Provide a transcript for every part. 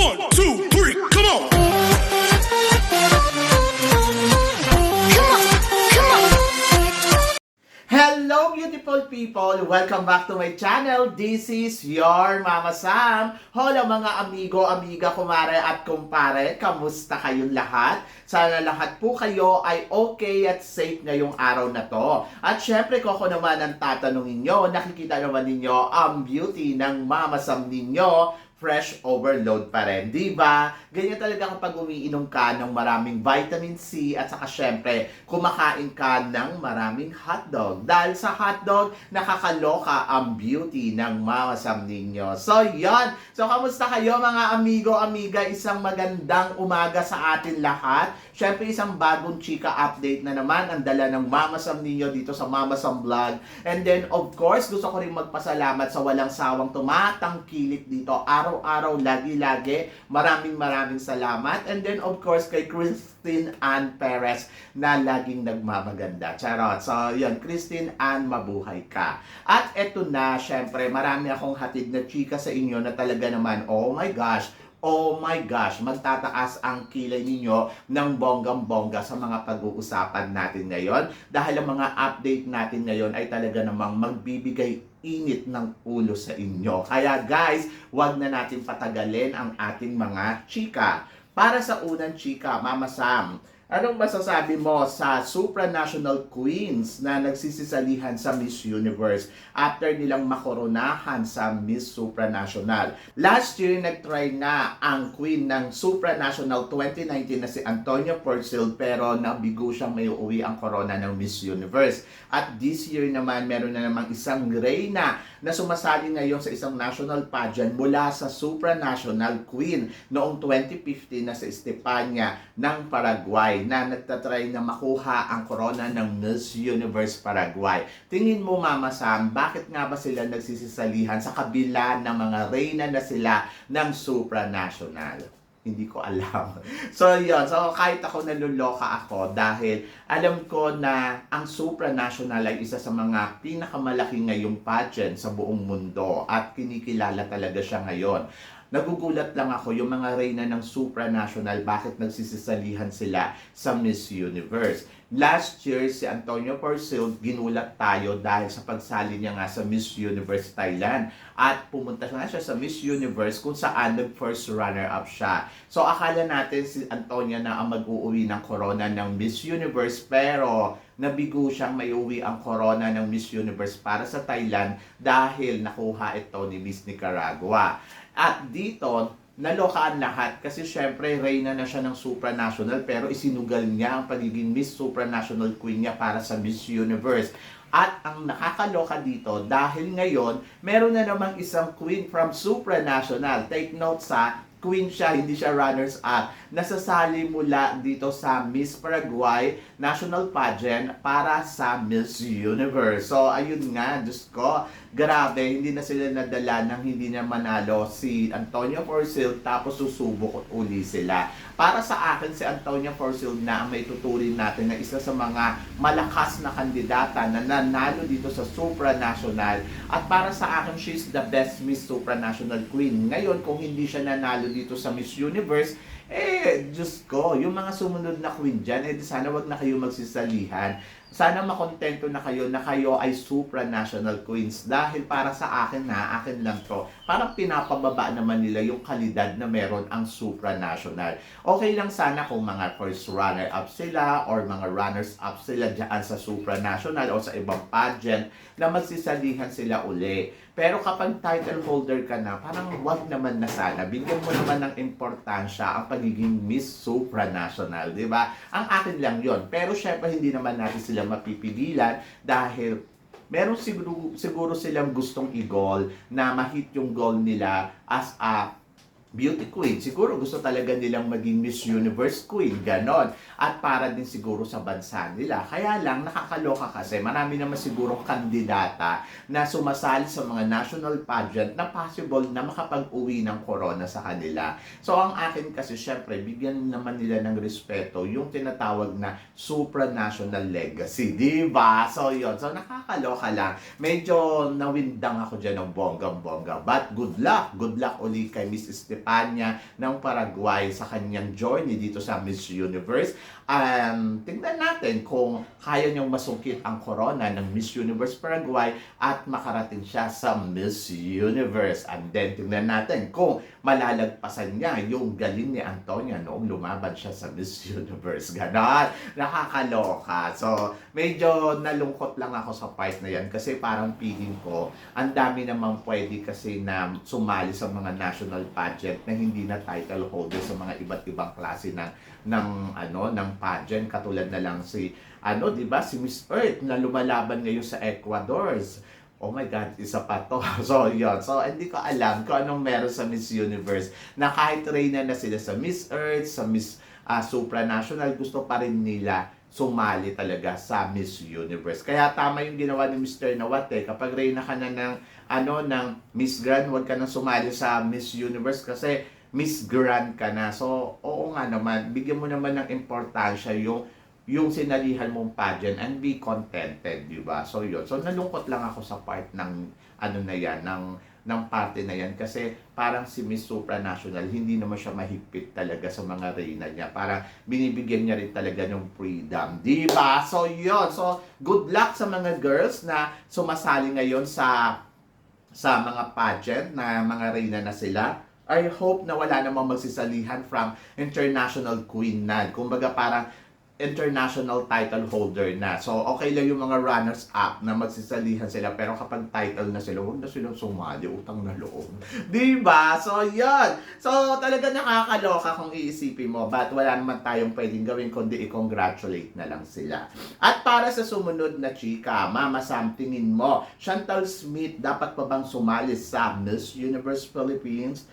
One, two, three, come on! Hello beautiful people! Welcome back to my channel. This is your Mama Sam. Hola mga amigo, amiga, kumare at kumpare. Kamusta kayong lahat? Sana lahat po kayo ay okay at safe ngayong araw na to. At syempre ko naman ang tatanungin nyo, nakikita naman ninyo ang beauty ng Mama Sam ninyo fresh overload pa rin. Di ba? Ganyan talaga kapag umiinom ka ng maraming vitamin C at saka syempre, kumakain ka ng maraming hotdog. Dahil sa hotdog, nakakaloka ang beauty ng Mama Sam ninyo. So, yon. So, kamusta kayo mga amigo, amiga? Isang magandang umaga sa atin lahat. Syempre, isang bagong chika update na naman ang dala ng Mama Sam ninyo dito sa Mama Sam Vlog. And then, of course, gusto ko rin magpasalamat sa walang sawang tumatangkilik dito. Araw-araw, lagi-lagi. Maraming maraming salamat. And then, of course, kay Christine Ann Perez na laging nagmamaganda. Charot. So, yun, Christine Ann, mabuhay ka. At eto na, syempre, marami akong hatid na chika sa inyo na talaga naman, oh my gosh, Oh my gosh, magtataas ang kilay ninyo ng bonggang-bongga sa mga pag-uusapan natin ngayon dahil ang mga update natin ngayon ay talaga namang magbibigay init ng ulo sa inyo. Kaya guys, wag na natin patagalin ang ating mga chika. Para sa unang chika, Mama Sam, Anong masasabi mo sa supranational queens na nagsisisalihan sa Miss Universe after nilang makoronahan sa Miss Supranational? Last year, nag-try na ang queen ng Supranational 2019 na si Antonio Purcell pero nabigo siyang may uwi ang corona ng Miss Universe. At this year naman, meron na namang isang reyna na sumasali ngayon sa isang national pageant mula sa supranational queen noong 2015 na sa Estepania ng Paraguay na nagtatry na makuha ang corona ng Miss Universe Paraguay. Tingin mo Mama Sam, bakit nga ba sila nagsisisalihan sa kabila ng mga reyna na sila ng supranational? Hindi ko alam. So, yun. So, kahit ako naluloka ako dahil alam ko na ang supranational ay isa sa mga pinakamalaki ngayong pageant sa buong mundo at kinikilala talaga siya ngayon. Nagugulat lang ako yung mga reyna ng supranational bakit nagsisisalihan sila sa Miss Universe. Last year, si Antonio Porcel, ginulat tayo dahil sa pagsali niya nga sa Miss Universe Thailand. At pumunta nga siya sa Miss Universe kung saan nag-first runner-up siya. So akala natin si Antonia na ang mag-uuwi ng corona ng Miss Universe pero nabigo siyang may uwi ang corona ng Miss Universe para sa Thailand dahil nakuha ito ni Miss Nicaragua. At dito, naloka lahat kasi syempre reyna na siya ng supranational pero isinugal niya ang pagiging Miss Supranational Queen niya para sa Miss Universe. At ang nakakaloka dito dahil ngayon meron na namang isang queen from supranational. Take note sa queen siya, hindi siya runners up. Nasasali mula dito sa Miss Paraguay National Pageant para sa Miss Universe. So, ayun nga, Diyos ko, grabe, hindi na sila nadala nang hindi na manalo si Antonio Porcel tapos susubok uli sila. Para sa akin, si Antonio Porcel na may tuturin natin na isa sa mga malakas na kandidata na nanalo dito sa supranational. At para sa akin, she's the best Miss Supranational Queen. Ngayon, kung hindi siya nanalo dito sa Miss Universe, eh, Diyos ko, yung mga sumunod na queen dyan, eh, sana wag na kayo magsisalihan. Sana makontento na kayo na kayo ay supranational queens. Dahil para sa akin na, akin lang to, parang pinapababa naman nila yung kalidad na meron ang supranational. Okay lang sana kung mga first runner-up sila or mga runners-up sila dyan sa supranational o sa ibang pageant na magsisalihan sila uli. Pero kapag title holder ka na, parang wag naman na sana. Bigyan mo naman ng importansya ang pagiging Miss Supranational, di ba? Ang akin lang yon. Pero syempre hindi naman natin sila mapipigilan dahil meron siguro, siguro silang gustong i-goal na ma-hit yung goal nila as a beauty queen. Siguro gusto talaga nilang maging Miss Universe queen, ganon. At para din siguro sa bansa nila. Kaya lang, nakakaloka kasi, marami naman siguro kandidata na sumasali sa mga national pageant na possible na makapag-uwi ng corona sa kanila. So, ang akin kasi, syempre, bigyan naman nila ng respeto yung tinatawag na supranational legacy. Di ba? So, yun. So, nakakaloka lang. Medyo nawindang ako dyan ng bonggang-bongga. But, good luck. Good luck uli kay Miss Steph Estepania ng Paraguay sa kanyang journey dito sa Miss Universe. Um, tingnan natin kung kaya niyang masungkit ang corona ng Miss Universe Paraguay at makarating siya sa Miss Universe. And then tingnan natin kung malalagpasan niya yung galing ni Antonia noong lumaban siya sa Miss Universe. Ganon. Nakakaloka. So, medyo nalungkot lang ako sa part na yan kasi parang feeling ko ang dami namang pwede kasi na sumali sa mga national pageant na hindi na title holder sa mga iba't ibang klase ng ng ano ng pageant katulad na lang si ano 'di ba si Miss Earth na lumalaban ngayon sa Ecuador. Oh my God, isa pa to. So, yun. So, hindi ko alam kung anong meron sa Miss Universe na kahit reyna na sila sa Miss Earth, sa Miss uh, Supranational, gusto pa rin nila sumali talaga sa Miss Universe. Kaya tama yung ginawa ni Mr. Nawate. Kapag reyna ka na ng, ano, ng Miss Grand, huwag ka na sumali sa Miss Universe kasi Miss Grand ka na. So, oo nga naman, bigyan mo naman ng importansya yung yung sinalihan mong pageant and be contented, di ba? So, yun. So, nalungkot lang ako sa part ng, ano na yan, ng, ng parte na yan kasi parang si Miss Supranational hindi naman siya mahigpit talaga sa mga reyna niya. Parang binibigyan niya rin talaga ng freedom. Di ba? So, yun. So, good luck sa mga girls na sumasali ngayon sa sa mga pageant na mga reyna na sila. I hope na wala namang magsisalihan from international queen na. Kumbaga parang international title holder na. So, okay lang yung mga runners-up na magsisalihan sila. Pero kapag title na sila, huwag na silang sumali. Utang na loob. Di ba? So, yun. So, talaga nakakaloka kung iisipin mo. But wala naman tayong pwedeng gawin kundi i-congratulate na lang sila. At para sa sumunod na chika, Mama Sam, tingin mo, Chantal Smith dapat pa bang sumali sa Miss Universe Philippines?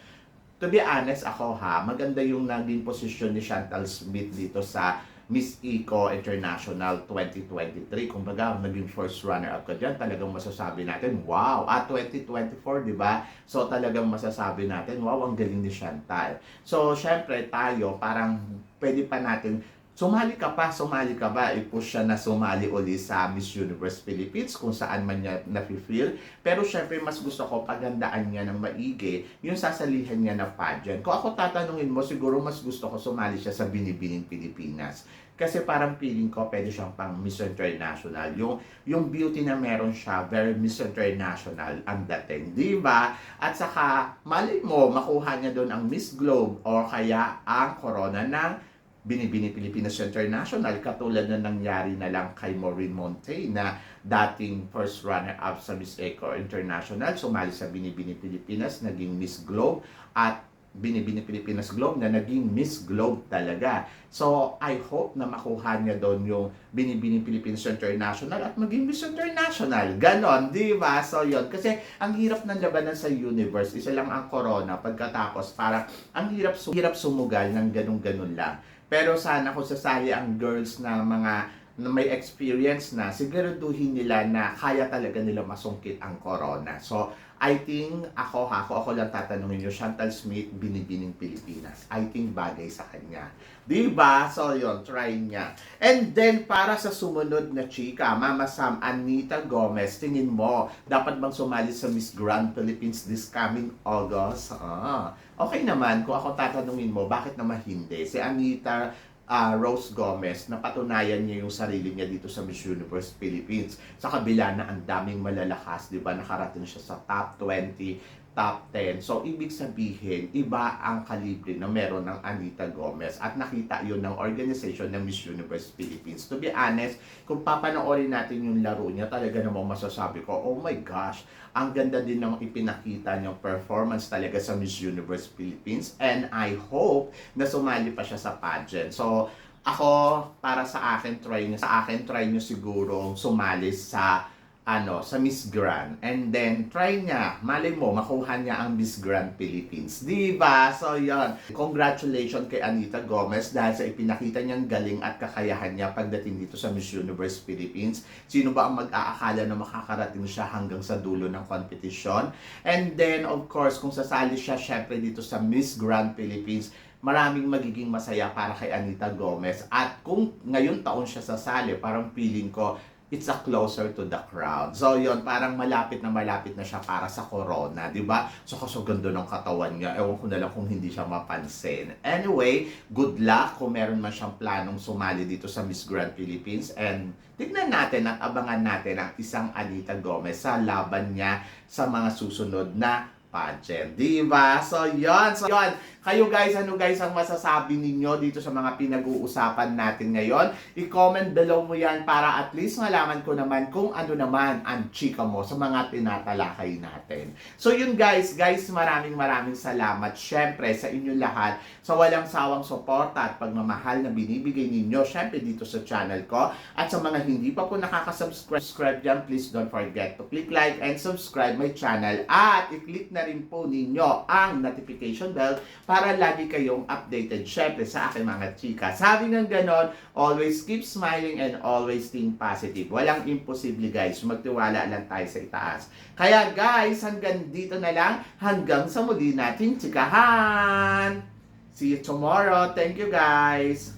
To be honest ako ha, maganda yung naging posisyon ni Chantal Smith dito sa Miss Eco International 2023. Kumbaga, naging first runner-up ka dyan, talagang masasabi natin, wow! At 2024, di ba? So, talagang masasabi natin, wow, ang galing ni Chantal. So, syempre, tayo, parang pwede pa natin Sumali ka pa, sumali ka ba? I-push siya na sumali uli sa Miss Universe Philippines kung saan man niya na-feel. Pero syempre, mas gusto ko pagandaan niya ng maigi yung sasalihan niya na pageant. Kung ako tatanungin mo, siguro mas gusto ko sumali siya sa Binibining Pilipinas. Kasi parang feeling ko pwede siyang pang Miss International. Yung, yung beauty na meron siya, very Miss International ang dating. Di ba? At saka, mali mo, makuha niya doon ang Miss Globe or kaya ang corona ng Binibini Pilipinas International katulad na nangyari na lang kay Maureen Monte na dating first runner-up sa Miss Eco International sumali sa Binibini Pilipinas naging Miss Globe at Binibini Pilipinas Globe na naging Miss Globe talaga. So, I hope na makuha niya doon yung Binibini Pilipinas International at maging Miss International. Ganon, di ba? So, yon Kasi, ang hirap ng labanan sa universe, isa lang ang corona. Pagkatapos, parang ang hirap, hirap sumugal ng ganun-ganun lang. Pero sana kung sasali ang girls na mga na may experience na, siguraduhin nila na kaya talaga nila masungkit ang corona. So, I think ako ha, ako, ako lang tatanungin nyo, Chantal Smith, Binibining Pilipinas. I think bagay sa kanya. Diba? So, yun, try niya. And then, para sa sumunod na chika, Mama Sam, Anita Gomez, tingin mo, dapat bang sumali sa Miss Grand Philippines this coming August? Ah, okay naman, kung ako tatanungin mo, bakit naman hindi? Si Anita uh, Rose Gomez na patunayan niya yung sarili niya dito sa Miss Universe Philippines. Sa kabila na ang daming malalakas, di ba, nakarating siya sa top 20, top 10. So, ibig sabihin, iba ang kalibre na meron ng Anita Gomez at nakita yun ng organization ng Miss Universe Philippines. To be honest, kung papanoorin natin yung laro niya, talaga namang masasabi ko, oh my gosh, ang ganda din ng ipinakita niyang performance talaga sa Miss Universe Philippines and I hope na sumali pa siya sa pageant. So, ako, para sa akin, try niyo, sa akin, try niyo siguro sumali sa ano, sa Miss Grand. And then, try niya. Mali mo, makuha niya ang Miss Grand Philippines. Di ba? So, yon Congratulations kay Anita Gomez dahil sa ipinakita niyang galing at kakayahan niya pagdating dito sa Miss Universe Philippines. Sino ba ang mag-aakala na makakarating siya hanggang sa dulo ng competition? And then, of course, kung sasali siya syempre dito sa Miss Grand Philippines, maraming magiging masaya para kay Anita Gomez. At kung ngayon taon siya sasali, parang feeling ko, it's a closer to the crowd. So yon parang malapit na malapit na siya para sa corona, di ba? So kaso ganda ng katawan niya, ewan ko na lang kung hindi siya mapansin. Anyway, good luck kung meron man siyang planong sumali dito sa Miss Grand Philippines and tignan natin at abangan natin ang isang Anita Gomez sa laban niya sa mga susunod na pageant. Di ba? So, yon So, yon Kayo guys, ano guys ang masasabi ninyo dito sa mga pinag-uusapan natin ngayon? I-comment below mo yan para at least malaman ko naman kung ano naman ang chika mo sa mga tinatalakay natin. So, yun guys. Guys, maraming maraming salamat syempre sa inyo lahat sa walang sawang suporta at pagmamahal na binibigay ninyo syempre dito sa channel ko. At sa mga hindi pa po nakaka-subscribe dyan, please don't forget to click like and subscribe my channel. At i-click na rin po ninyo ang notification bell para lagi kayong updated syempre sa aking mga chika. Sabi ng ganon, always keep smiling and always think positive. Walang imposible guys, magtiwala lang tayo sa itaas. Kaya guys, hanggang dito na lang, hanggang sa muli nating chikahan! See you tomorrow. Thank you guys!